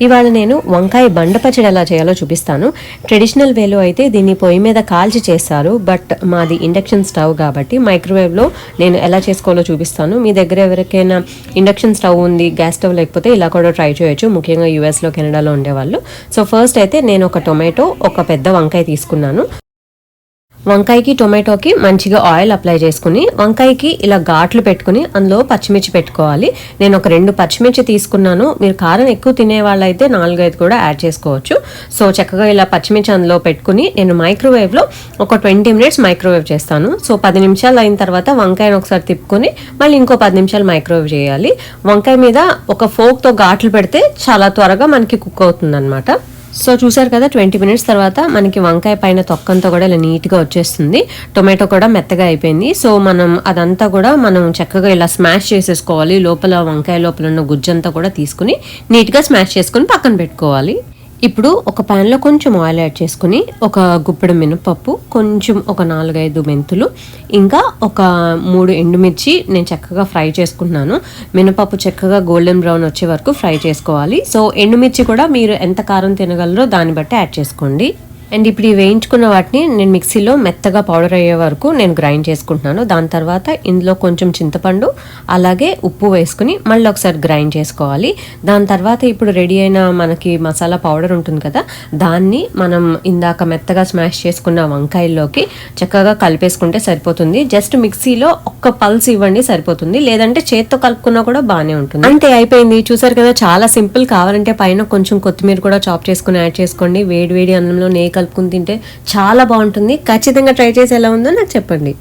ఇవాళ నేను వంకాయ బండ పచ్చడి ఎలా చేయాలో చూపిస్తాను. ట్రెడిషనల్ వేలో అయితే దీన్ని పొయ్యి మీద కాల్చి చేస్తారు. బట్ మాది ఇండక్షన్ స్టవ్ కాబట్టి మైక్రోవేవ్లో నేను ఎలా చేసుకోవాలో చూపిస్తాను. మీ దగ్గర ఎవరికైనా ఇండక్షన్ స్టవ్ ఉంది గ్యాస్ స్టవ్ లేకపోతే ఇలా కూడా ట్రై చేయొచ్చు. ముఖ్యంగా యూఎస్లో కెనడాలో ఉండేవాళ్ళు. సో ఫస్ట్ అయితే నేను ఒక టొమాటో ఒక పెద్ద వంకాయ తీసుకున్నాను. వంకాయకి టొమాటోకి మంచిగా ఆయిల్ అప్లై చేసుకుని వంకాయకి ఇలా ఘాట్లు పెట్టుకుని అందులో పచ్చిమిర్చి పెట్టుకోవాలి. నేను ఒక రెండు పచ్చిమిర్చి తీసుకున్నాను. మీరు కారం ఎక్కువ తినే వాళ్ళైతే నాలుగైదు కూడా యాడ్ చేసుకోవచ్చు. సో చక్కగా ఇలా పచ్చిమిర్చి అందులో పెట్టుకుని నేను మైక్రోవేవ్లో ఒక ట్వంటీ మినిట్స్ మైక్రోవేవ్ చేస్తాను. సో పది నిమిషాలు అయిన తర్వాత వంకాయను ఒకసారి తిప్పుకొని మళ్ళీ ఇంకో పది నిమిషాలు మైక్రోవేవ్ చేయాలి. వంకాయ మీద ఒక ఫోక్తో ఘాట్లు పెడితే చాలా త్వరగా మనకి కుక్ అవుతుంది సో చూసారు కదా ట్వంటీ మినిట్స్ తర్వాత మనకి వంకాయ పైన తొక్కంతా కూడా ఇలా నీట్గా వచ్చేస్తుంది. టొమాటో కూడా మెత్తగా అయిపోయింది. సో మనం అదంతా కూడా మనం చక్కగా ఇలా స్మాష్ చేసేసుకోవాలి. లోపల వంకాయ లోపల ఉన్న గుజ్జంతా కూడా తీసుకుని నీట్గా స్మాష్ చేసుకుని పక్కన పెట్టుకోవాలి. ఇప్పుడు ఒక ప్యాన్లో కొంచెం ఆయిల్ యాడ్ చేసుకుని ఒక గుప్పెడు మినపప్పు కొంచెం ఒక నాలుగైదు మెంతులు ఇంకా ఒక మూడు ఎండుమిర్చి నేను చక్కగా ఫ్రై చేసుకున్నాను మినపప్పు చక్కగా గోల్డెన్ బ్రౌన్ వచ్చే వరకు ఫ్రై చేసుకోవాలి. సో ఎండుమిర్చి కూడా మీరు ఎంత కారం తినగలరో దాన్ని బట్టి యాడ్ చేసుకోండి. అండ్ ఇప్పుడు ఈ వేయించుకున్న వాటిని నేను మిక్సీలో మెత్తగా పౌడర్ అయ్యే వరకు నేను గ్రైండ్ చేసుకుంటున్నాను. దాని తర్వాత ఇందులో కొంచెం చింతపండు అలాగే ఉప్పు వేసుకుని మళ్ళీ ఒకసారి గ్రైండ్ చేసుకోవాలి. దాని తర్వాత ఇప్పుడు రెడీ అయిన మనకి మసాలా పౌడర్ ఉంటుంది కదా దాన్ని మనం ఇందాక మెత్తగా స్మాష్ చేసుకున్న వంకాయల్లోకి చక్కగా కలిపేసుకుంటే సరిపోతుంది. జస్ట్ మిక్సీలో ఒక్క పల్స్ ఇవ్వండి సరిపోతుంది. లేదంటే చేత్తో కలుపుకున్నా కూడా బాగానే ఉంటుంది. అంతే అయిపోయింది. చూసారు కదా చాలా సింపుల్. కావాలంటే పైన కొంచెం కొత్తిమీర కూడా చాప్ చేసుకుని యాడ్ చేసుకోండి. వేడి వేడి అన్నంలో నేకలు కలుపుకుని తింటే చాలా బాగుంటుంది. ఖచ్చితంగా ట్రై చేసి ఎలా ఉందో నాకు చెప్పండి.